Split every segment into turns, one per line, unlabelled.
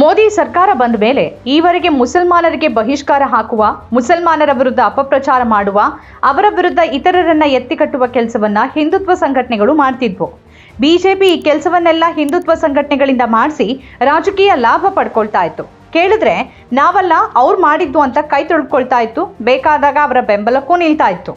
ಮೋದಿ ಸರ್ಕಾರ ಬಂದ ಮೇಲೆ ಈವರೆಗೆ ಮುಸಲ್ಮಾನರಿಗೆ ಬಹಿಷ್ಕಾರ ಹಾಕುವ, ಮುಸಲ್ಮಾನರ ವಿರುದ್ಧ ಅಪಪ್ರಚಾರ ಮಾಡುವ, ಅವರ ವಿರುದ್ಧ ಇತರರನ್ನ ಎತ್ತಿಕಟ್ಟುವ ಕೆಲಸವನ್ನ ಹಿಂದುತ್ವ ಸಂಘಟನೆಗಳು ಮಾಡ್ತಿದ್ವು. ಬಿಜೆಪಿ ಈ ಕೆಲಸವನ್ನೆಲ್ಲ ಹಿಂದುತ್ವ ಸಂಘಟನೆಗಳಿಂದ ಮಾಡಿಸಿ ರಾಜಕೀಯ ಲಾಭ ಪಡ್ಕೊಳ್ತಾ ಇತ್ತು. ಕೇಳಿದ್ರೆ ನಾವಲ್ಲ ಅವ್ರು ಮಾಡಿದ್ದು ಅಂತ ಕೈ ತೊಳ್ಕೊಳ್ತಾ ಇತ್ತು. ಬೇಕಾದಾಗ ಅವರ ಬೆಂಬಲಕ್ಕೂ ನಿಲ್ತಾ ಇತ್ತು.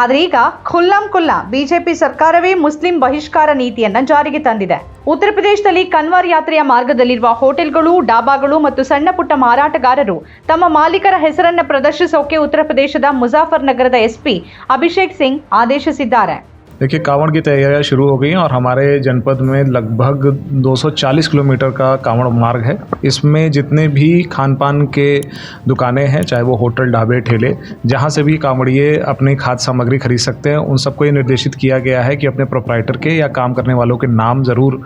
ಆದ್ರೆ ಈಗ ಖುಲ್ಲಂ ಖುಲ್ಲ ಬಿಜೆಪಿ ಸರ್ಕಾರವೇ ಮುಸ್ಲಿಂ ಬಹಿಷ್ಕಾರ ನೀತಿಯನ್ನ ಜಾರಿಗೆ ತಂದಿದೆ. ಉತ್ತರ ಪ್ರದೇಶದಲ್ಲಿ ಕನ್ವಾರ್ ಯಾತ್ರೆಯ ಮಾರ್ಗದಲ್ಲಿರುವ ಹೋಟೆಲ್ಗಳು, ಡಾಬಾಗಳು ಮತ್ತು ಸಣ್ಣ ಪುಟ್ಟ ಮಾರಾಟಗಾರರು ತಮ್ಮ ಮಾಲೀಕರ ಹೆಸರನ್ನ ಪ್ರದರ್ಶಿಸೋಕೆ ಉತ್ತರ ಪ್ರದೇಶದ ಮುಜಾಫರ್ ನಗರದ ಎಸ್ಪಿ ಅಭಿಷೇಕ್ ಸಿಂಗ್ ಆದೇಶಿಸಿದ್ದಾರೆ.
देखिए कांवड़ की तैयारियां शुरू हो गई हैं और हमारे जनपद में लगभग 240 किलोमीटर का कांवड़ मार्ग है इसमें जितने भी खान पान के दुकानें हैं चाहे वो होटल ढाबे ठेले जहाँ से भी कांवड़िए अपनी खाद्य सामग्री खरीद सकते हैं उन सबको ये निर्देशित किया गया है कि अपने प्रोपराइटर के या काम करने वालों के नाम ज़रूर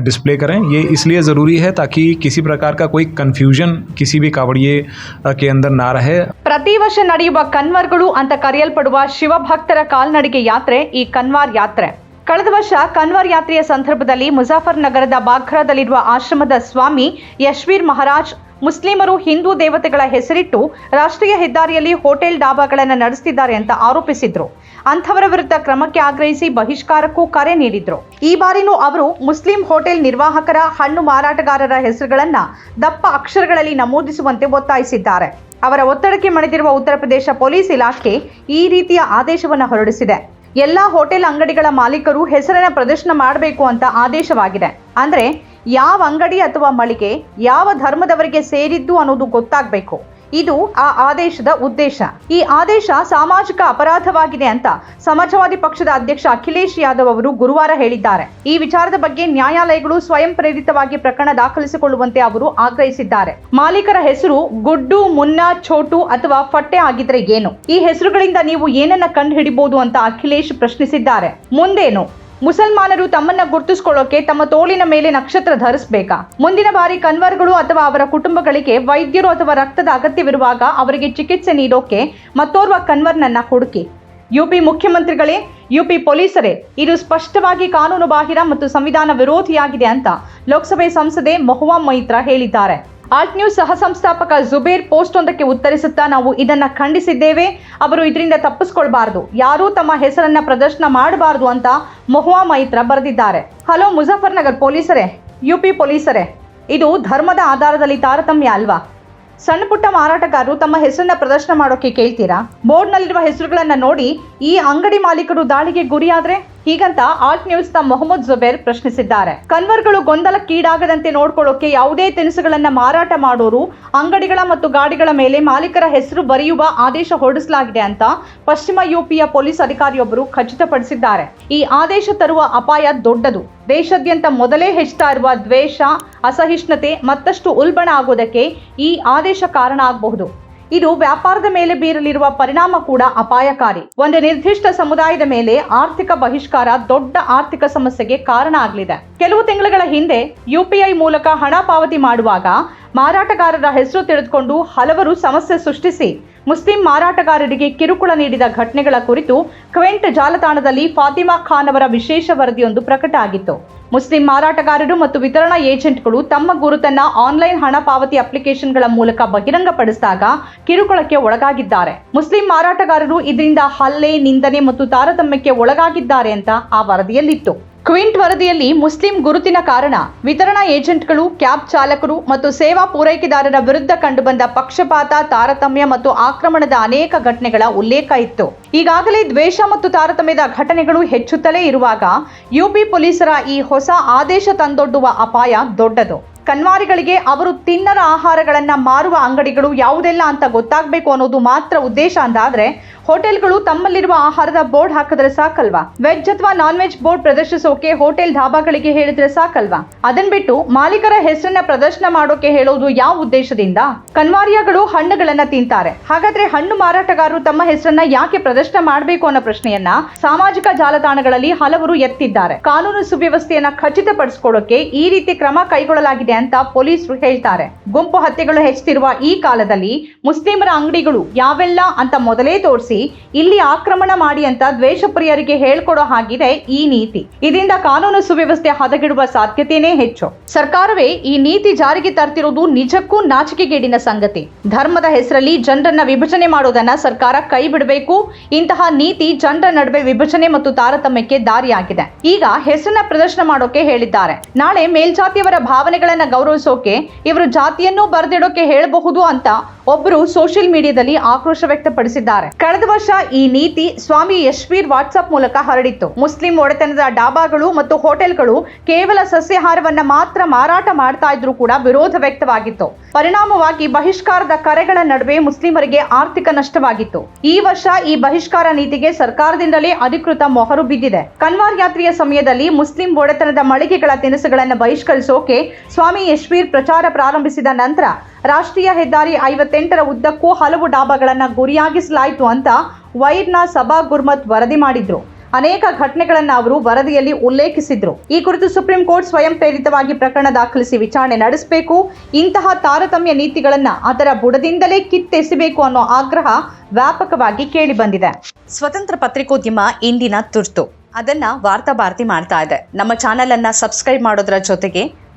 डिस्प्ले करें ये इसलिए ज़रूरी है ताकि किसी प्रकार का कोई कन्फ्यूजन किसी भी कांवड़िए अ, के अंदर ना रहे
ಪ್ರತಿ ವರ್ಷ ನಡೆಯುವ ಕನ್ವರ್ಗಳು ಅಂತ ಕರೆಯಲ್ಪಡುವ ಶಿವಭಕ್ತರ ಕಾಲ್ನಡಿಗೆ ಯಾತ್ರೆ ಈ ಕನ್ವಾರ್ ಯಾತ್ರೆ. ಕಳೆದ ವರ್ಷ ಕನ್ವರ್ ಯಾತ್ರೆಯ ಸಂದರ್ಭದಲ್ಲಿ ಮುಜಾಫರ್ ನಗರದ ಬಾಘ್ರಾದಲ್ಲಿರುವ ಆಶ್ರಮದ ಸ್ವಾಮಿ ಯಶ್ವೀರ್ ಮಹಾರಾಜ್ ಮುಸ್ಲಿಮರು ಹಿಂದೂ ದೇವತೆಗಳ ಹೆಸರಿಟ್ಟು ರಾಷ್ಟ್ರೀಯ ಹೆದ್ದಾರಿಯಲ್ಲಿ ಹೋಟೆಲ್ ಡಾಬಾಗಳನ್ನು ನಡೆಸುತ್ತಿದ್ದಾರೆ ಅಂತ ಆರೋಪಿಸಿದ್ರು. ಅಂಥವರ ವಿರುದ್ಧ ಕ್ರಮಕ್ಕೆ ಆಗ್ರಹಿಸಿ ಬಹಿಷ್ಕಾರಕ್ಕೂ ಕರೆ ನೀಡಿದ್ರು. ಈ ಬಾರಿನೂ ಅವರು ಮುಸ್ಲಿಂ ಹೋಟೆಲ್ ನಿರ್ವಾಹಕರ ಹಣ್ಣು ಮಾರಾಟಗಾರರ ಹೆಸರುಗಳನ್ನ ದಪ್ಪ ಅಕ್ಷರಗಳಲ್ಲಿ ನಮೂದಿಸುವಂತೆ ಒತ್ತಾಯಿಸಿದ್ದಾರೆ. ಅವರ ಒತ್ತಡಕ್ಕೆ ಮಣಿದಿರುವ ಉತ್ತರ ಪ್ರದೇಶ ಪೊಲೀಸ್ ಇಲಾಖೆ ಈ ರೀತಿಯ ಆದೇಶವನ್ನು ಹೊರಡಿಸಿದೆ. ಎಲ್ಲಾ ಹೋಟೆಲ್ ಅಂಗಡಿಗಳ ಮಾಲೀಕರು ಹೆಸರನ್ನ ಪ್ರದರ್ಶನ ಮಾಡಬೇಕು ಅಂತ ಆದೇಶವಾಗಿದೆ. ಅಂದ್ರೆ ಯಾವ ಅಂಗಡಿ ಅಥವಾ ಮಳಿಗೆ ಯಾವ ಧರ್ಮದವರಿಗೆ ಸೇರಿದ್ದು ಅನ್ನೋದು ಗೊತ್ತಾಗಬೇಕು. ಇದು ಆ ಆದೇಶದ ಉದ್ದೇಶ. ಈ ಆದೇಶ ಸಾಮಾಜಿಕ ಅಪರಾಧವಾಗಿದೆ ಅಂತ ಸಮಾಜವಾದಿ ಪಕ್ಷದ ಅಧ್ಯಕ್ಷ ಅಖಿಲೇಶ್ ಯಾದವ್ ಅವರು ಗುರುವಾರ ಹೇಳಿದ್ದಾರೆ. ಈ ವಿಚಾರದ ಬಗ್ಗೆ ನ್ಯಾಯಾಲಯಗಳು ಸ್ವಯಂ ಪ್ರೇರಿತವಾಗಿ ಪ್ರಕರಣ ದಾಖಲಿಸಿಕೊಳ್ಳುವಂತೆ ಅವರು ಆಗ್ರಹಿಸಿದ್ದಾರೆ. ಮಾಲೀಕರ ಹೆಸರು ಗುಡ್ಡು, ಮುನ್ನಾ, ಛೋಟು ಅಥವಾ ಫಟ್ಟೆ ಆಗಿದ್ರೆ ಏನು? ಈ ಹೆಸರುಗಳಿಂದ ನೀವು ಏನನ್ನ ಕಂಡು ಹಿಡಿಬಹುದು ಅಂತ ಅಖಿಲೇಶ್ ಪ್ರಶ್ನಿಸಿದ್ದಾರೆ. ಮುಂದೇನು? ಮುಸಲ್ಮಾನರು ತಮ್ಮನ್ನ ಗುರುತಿಸಿಕೊಳ್ಳೋಕೆ ತಮ್ಮ ತೋಳಿನ ಮೇಲೆ ನಕ್ಷತ್ರ ಧರಿಸಬೇಕಾ? ಮುಂದಿನ ಬಾರಿ ಕನ್ವರ್ಗಳು ಅಥವಾ ಅವರ ಕುಟುಂಬಗಳಿಗೆ ವೈದ್ಯರು ಅಥವಾ ರಕ್ತದ ಅಗತ್ಯವಿರುವಾಗ ಅವರಿಗೆ ಚಿಕಿತ್ಸೆ ನೀಡೋಕೆ ಮತ್ತೋರ್ವ ಕನ್ವರ್ನನ್ನ ಹುಡುಕಿ. ಯುಪಿ ಮುಖ್ಯಮಂತ್ರಿಗಳೇ, ಯುಪಿ ಪೊಲೀಸರೇ, ಇದು ಸ್ಪಷ್ಟವಾಗಿ ಕಾನೂನು ಬಾಹಿರ ಮತ್ತು ಸಂವಿಧಾನ ವಿರೋಧಿಯಾಗಿದೆ ಅಂತ ಲೋಕಸಭೆ ಸಂಸದೆ ಮೊಹುವಾ ಮೈತ್ರಾ ಹೇಳಿದ್ದಾರೆ. ಆಲ್ಟ್ ನ್ಯೂಸ್ ಸಹ ಸಂಸ್ಥಾಪಕ ಜುಬೇರ್ ಪೋಸ್ಟ್ ಒಂದಕ್ಕೆ ಉತ್ತರಿಸುತ್ತಾ ನಾವು ಇದನ್ನ ಖಂಡಿಸಿದ್ದೇವೆ. ಅವರು ಇದರಿಂದ ತಪ್ಪಿಸ್ಕೊಳ್ಬಾರ್ದು. ಯಾರೂ ತಮ್ಮ ಹೆಸರನ್ನ ಪ್ರದರ್ಶನ ಮಾಡಬಾರದು ಅಂತ ಮೊಹುವಾ ಮೈತ್ರ ಬರೆದಿದ್ದಾರೆ. ಹಲೋ ಮುಜಫರ್ನಗರ್ ಪೊಲೀಸರೇ, ಯುಪಿ ಪೊಲೀಸರೇ, ಇದು ಧರ್ಮದ ಆಧಾರದಲ್ಲಿ ತಾರತಮ್ಯ ಅಲ್ವಾ? ಸಣ್ಣ ಪುಟ್ಟ ಮಾರಾಟಗಾರರು ತಮ್ಮ ಹೆಸರನ್ನ ಪ್ರದರ್ಶನ ಮಾಡೋಕೆ ಕೇಳ್ತೀರಾ? ಬೋರ್ಡ್ನಲ್ಲಿರುವ ಹೆಸರುಗಳನ್ನ ನೋಡಿ ಈ ಅಂಗಡಿ ಮಾಲೀಕರು ದಾಳಿಗೆ ಗುರಿಯಾದ್ರೆ? ಹೀಗಂತ ಆಲ್ಟ್ ನ್ಯೂಸ್ನ ಮೊಹಮ್ಮದ್ ಜುಬೇರ್ ಪ್ರಶ್ನಿಸಿದ್ದಾರೆ. ಕನ್ವರ್ಗಳು ಗೊಂದಲಕ್ಕೀಡಾಗದಂತೆ ನೋಡ್ಕೊಳ್ಳೋಕೆ ಯಾವುದೇ ತಿನಿಸುಗಳನ್ನ ಮಾರಾಟ ಮಾಡೋರು, ಅಂಗಡಿಗಳ ಮತ್ತು ಗಾಡಿಗಳ ಮೇಲೆ ಮಾಲೀಕರ ಹೆಸರು ಬರೆಯುವ ಆದೇಶ ಹೊರಡಿಸಲಾಗಿದೆ ಅಂತ ಪಶ್ಚಿಮ ಯುಪಿಯ ಪೊಲೀಸ್ ಅಧಿಕಾರಿಯೊಬ್ಬರು ಖಚಿತಪಡಿಸಿದ್ದಾರೆ. ಈ ಆದೇಶ ತರುವ ಅಪಾಯ ದೊಡ್ಡದು. ದೇಶಾದ್ಯಂತ ಮೊದಲೇ ಹೆಚ್ಚುತ್ತಾ ಇರುವ ದ್ವೇಷ, ಅಸಹಿಷ್ಣುತೆ ಮತ್ತಷ್ಟು ಉಲ್ಬಣ ಆಗೋದಕ್ಕೆ ಈ ಆದೇಶ ಕಾರಣ ಆಗಬಹುದು. ಇದು ವ್ಯಾಪಾರದ ಮೇಲೆ ಬೀರಲಿರುವ ಪರಿಣಾಮ ಕೂಡ ಅಪಾಯಕಾರಿ. ಒಂದು ನಿರ್ದಿಷ್ಟ ಸಮುದಾಯದ ಮೇಲೆ ಆರ್ಥಿಕ ಬಹಿಷ್ಕಾರ ದೊಡ್ಡ ಆರ್ಥಿಕ ಸಮಸ್ಯೆಗೆ ಕಾರಣ ಆಗಲಿದೆ. ಕೆಲವು ತಿಂಗಳುಗಳ ಹಿಂದೆ ಯುಪಿಐ ಮೂಲಕ ಹಣ ಪಾವತಿ ಮಾಡುವಾಗ ಮಾರಾಟಗಾರರ ಹೆಸರು ತಿಳಿದುಕೊಂಡು ಹಲವರು ಸಮಸ್ಯೆ ಸೃಷ್ಟಿಸಿ ಮುಸ್ಲಿಂ ಮಾರಾಟಗಾರರಿಗೆ ಕಿರುಕುಳ ನೀಡಿದ ಘಟನೆಗಳ ಕುರಿತು ಕ್ವೆಂಟ್ ಜಾಲತಾಣದಲ್ಲಿ ಫಾತಿಮಾ ಖಾನ್ ಅವರ ವಿಶೇಷ ವರದಿಯೊಂದು ಪ್ರಕಟ ಆಗಿತ್ತು. ಮುಸ್ಲಿಂ ಮಾರಾಟಗಾರರು ಮತ್ತು ವಿತರಣಾ ಏಜೆಂಟ್ಗಳು ತಮ್ಮ ಗುರುತನ್ನ ಆನ್ಲೈನ್ ಹಣ ಪಾವತಿ ಅಪ್ಲಿಕೇಶನ್ಗಳ ಮೂಲಕ ಬಹಿರಂಗಪಡಿಸಿದಾಗ ಕಿರುಕುಳಕ್ಕೆ ಒಳಗಾಗಿದ್ದಾರೆ. ಮುಸ್ಲಿಂ ಮಾರಾಟಗಾರರು ಇದರಿಂದ ಹಲ್ಲೆ, ನಿಂದನೆ ಮತ್ತು ತಾರತಮ್ಯಕ್ಕೆ ಒಳಗಾಗಿದ್ದಾರೆ ಅಂತ ಆ ವರದಿಯಲ್ಲಿತ್ತು. ಕ್ವಿಂಟ್ ವರದಿಯಲ್ಲಿ ಮುಸ್ಲಿಂ ಗುರುತಿನ ಕಾರಣ ವಿತರಣಾ ಏಜೆಂಟ್ಗಳು, ಕ್ಯಾಬ್ ಚಾಲಕರು ಮತ್ತು ಸೇವಾ ಪೂರೈಕೆದಾರರ ವಿರುದ್ಧ ಕಂಡುಬಂದ ಪಕ್ಷಪಾತ, ತಾರತಮ್ಯ ಮತ್ತು ಆಕ್ರಮಣದ ಅನೇಕ ಘಟನೆಗಳ ಉಲ್ಲೇಖ ಇತ್ತು. ಈಗಾಗಲೇ ದ್ವೇಷ ಮತ್ತು ತಾರತಮ್ಯದ ಘಟನೆಗಳು ಹೆಚ್ಚುತ್ತಲೇ ಇರುವಾಗ ಯುಪಿ ಪೊಲೀಸರ ಈ ಹೊಸ ಆದೇಶ ತಂದೊಡ್ಡುವ ಅಪಾಯ ದೊಡ್ಡದು. ಕನ್ವಾರಿಗಳಿಗೆ ಅವರು ತಿನ್ನರ ಆಹಾರಗಳನ್ನು ಮಾರುವ ಅಂಗಡಿಗಳು ಯಾವುದೆಲ್ಲ ಅಂತ ಗೊತ್ತಾಗಬೇಕು ಅನ್ನೋದು ಮಾತ್ರ ಉದ್ದೇಶ ಅಂತಾದ್ರೆ ಹೋಟೆಲ್ಗಳು ತಮ್ಮಲ್ಲಿರುವ ಆಹಾರದ ಬೋರ್ಡ್ ಹಾಕಿದ್ರೆ ಸಾಕಲ್ವಾ? ವೆಜ್ ಅಥವಾ ನಾನ್ ವೆಜ್ ಬೋರ್ಡ್ ಪ್ರದರ್ಶಿಸೋಕೆ ಹೋಟೆಲ್ ಧಾಬಾಗಳಿಗೆ ಹೇಳಿದ್ರೆ ಸಾಕಲ್ವಾ? ಅದನ್ ಬಿಟ್ಟು ಮಾಲೀಕರ ಹೆಸರನ್ನ ಪ್ರದರ್ಶನ ಮಾಡೋಕೆ ಹೇಳೋದು ಯಾವ ಉದ್ದೇಶದಿಂದ? ಕನ್ವಾರಿಯಾಗಳು ಹಣ್ಣುಗಳನ್ನ ತಿಂತಾರೆ. ಹಾಗಾದ್ರೆ ಹಣ್ಣು ಮಾರಾಟಗಾರರು ತಮ್ಮ ಹೆಸರನ್ನ ಯಾಕೆ ಪ್ರದರ್ಶನ ಮಾಡಬೇಕು ಅನ್ನೋ ಪ್ರಶ್ನೆಯನ್ನ ಸಾಮಾಜಿಕ ಜಾಲತಾಣಗಳಲ್ಲಿ ಹಲವರು ಎತ್ತಿದ್ದಾರೆ. ಕಾನೂನು ಸುವ್ಯವಸ್ಥೆಯನ್ನ ಖಚಿತಪಡಿಸಿಕೊಳ್ಳೋಕೆ ಈ ರೀತಿ ಕ್ರಮ ಕೈಗೊಳ್ಳಲಾಗಿದೆ ಅಂತ ಪೊಲೀಸರು ಹೇಳ್ತಾರೆ. ಗುಂಪು ಹತ್ಯೆಗಳು ಹೆಚ್ಚುತ್ತಿರುವ ಈ ಕಾಲದಲ್ಲಿ ಮುಸ್ಲಿಮರ ಅಂಗಡಿಗಳು ಯಾವೆಲ್ಲ ಅಂತ ಮೊದಲೇ ತೋರಿಸಿ, ಇಲ್ಲಿ ಆಕ್ರಮಣ ಮಾಡಿ ಅಂತ ದ್ವೇಷಪ್ರಿಯರಿಗೆ ಹೇಳ್ಕೊಡೋ ಹಾಗಿದೆ ಈ ನೀತಿ. ಇದರಿಂದ ಕಾನೂನು ಸುವ್ಯವಸ್ಥೆ ಹದಗೆಡುವ ಸಾಧ್ಯತೆಯೇ ಹೆಚ್ಚು. ಸರ್ಕಾರವೇ ಈ ನೀತಿ ಜಾರಿಗೆ ತರ್ತಿರೋದು ನಿಜಕ್ಕೂ ನಾಚಿಕೆಗೇಡಿನ ಸಂಗತಿ. ಧರ್ಮದ ಹೆಸರಲ್ಲಿ ಜನರನ್ನ ವಿಭಜನೆ ಮಾಡೋದನ್ನ ಸರ್ಕಾರ ಕೈ ಬಿಡಬೇಕು. ಇಂತಹ ನೀತಿ ಜನರ ನಡುವೆ ವಿಭಜನೆ ಮತ್ತು ತಾರತಮ್ಯಕ್ಕೆ ದಾರಿಯಾಗಿದೆ. ಈಗ ಹೆಸರನ್ನ ಪ್ರದರ್ಶನ ಮಾಡೋಕೆ ಹೇಳಿದ್ದಾರೆ. ನಾಳೆ ಮೇಲ್ಜಾತಿಯವರ ಭಾವನೆಗಳನ್ನ ಗೌರವಿಸೋಕೆ ಇವರು ಜಾತಿಯನ್ನು ಬರೆದಿಡೋಕೆ ಹೇಳಬಹುದು ಅಂತ ಒಬ್ಬರು ಸೋಷಿಯಲ್ ಮೀಡಿಯಾದಲ್ಲಿ ಆಕ್ರೋಶ ವ್ಯಕ್ತಪಡಿಸಿದ್ದಾರೆ. ಕಳೆದ ವರ್ಷ ಈ ನೀತಿ ಸ್ವಾಮಿ ಯಶ್ವೀರ್ ವಾಟ್ಸ್ಆಪ್ ಮೂಲಕ ಹರಡಿತ್ತು. ಮುಸ್ಲಿಂ ಒಡೆತನದ ಡಾಬಾಗಳು ಮತ್ತು ಹೋಟೆಲ್ಗಳು ಕೇವಲ ಸಸ್ಯಾಹಾರವನ್ನ ಮಾತ್ರ ಮಾರಾಟ ಮಾಡ್ತಾ ಇದ್ರು ಕೂಡ ವಿರೋಧ ವ್ಯಕ್ತವಾಗಿತ್ತು. ಪರಿಣಾಮವಾಗಿ ಬಹಿಷ್ಕಾರದ ಕರೆಗಳ ನಡುವೆ ಮುಸ್ಲಿಮರಿಗೆ ಆರ್ಥಿಕ ನಷ್ಟವಾಗಿತ್ತು. ಈ ವರ್ಷ ಈ ಬಹಿಷ್ಕಾರ ನೀತಿಗೆ ಸರ್ಕಾರದಿಂದಲೇ ಅಧಿಕೃತ ಮೊಹರು ಬಿದ್ದಿದೆ. ಕನ್ವಾರ್ ಯಾತ್ರೆಯ ಸಮಯದಲ್ಲಿ ಮುಸ್ಲಿಂ ಒಡೆತನದ ಮಳಿಗೆಗಳ ತಿನಿಸುಗಳನ್ನು ಬಹಿಷ್ಕರಿಸೋಕೆ ಸ್ವಾಮಿ ಯಶ್ವೀರ್ ಪ್ರಚಾರ ಪ್ರಾರಂಭಿಸಿದ ನಂತರ ರಾಷ್ಟ್ರೀಯ ಹೆದ್ದಾರಿ ಐವತ್ತೆಂಟರ ಉದ್ದಕ್ಕೂ ಹಲವು ಡಾಬಾಗಳನ್ನು ಗುರಿಯಾಗಿಸಲಾಯಿತು ಅಂತ ವೈರ್ನ ಸಭಾ ಗುರ್ಮತ್ ವರದಿ ಮಾಡಿದ್ರು. ಅನೇಕ ಘಟನೆಗಳನ್ನು ಅವರು ವರದಿಯಲ್ಲಿ ಉಲ್ಲೇಖಿಸಿದ್ರು. ಈ ಕುರಿತು ಸುಪ್ರೀಂ ಕೋರ್ಟ್ ಸ್ವಯಂ ಪ್ರೇರಿತವಾಗಿ ಪ್ರಕರಣ ದಾಖಲಿಸಿ ವಿಚಾರಣೆ ನಡೆಸಬೇಕು. ಇಂತಹ ತಾರತಮ್ಯ ನೀತಿಗಳನ್ನು ಅದರ ಬುಡದಿಂದಲೇ ಕಿತ್ತೆಸಬೇಕು ಅನ್ನೋ ಆಗ್ರಹ ವ್ಯಾಪಕವಾಗಿ ಕೇಳಿಬಂದಿದೆ ಸ್ವತಂತ್ರ ಪತ್ರಿಕೋದ್ಯಮ ಇಂದಿನ ತುರ್ತು. ಅದನ್ನ ವಾರ್ತಾ ಭಾರತಿ ಮಾಡ್ತಾ ಇದೆ. ನಮ್ಮ ಚಾನೆಲ್ ಅನ್ನ ಸಬ್ಸ್ಕ್ರೈಬ್ ಮಾಡೋದ್ರ ಜೊತೆಗೆ